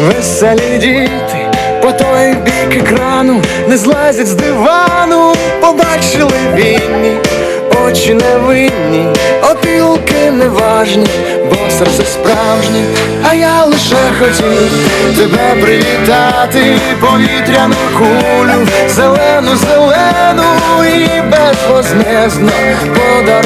Веселі діти. По той бік екрану не злазять з дивану, побачили вінні, очі невинні, опілки неважні, бо серце справжнє, а я лише хотів тебе привітати, повітряну кулю, зелену, зелену і безвозмездно подарувати. порожній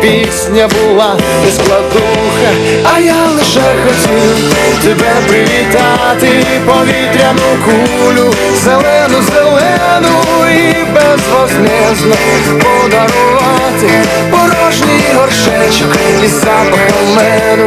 пісня була не складуха, а я лише хотів тебе привітати, повітряну кулю, зелену, зелену і безвозмездно подарувати порожній горшечок і запах меду.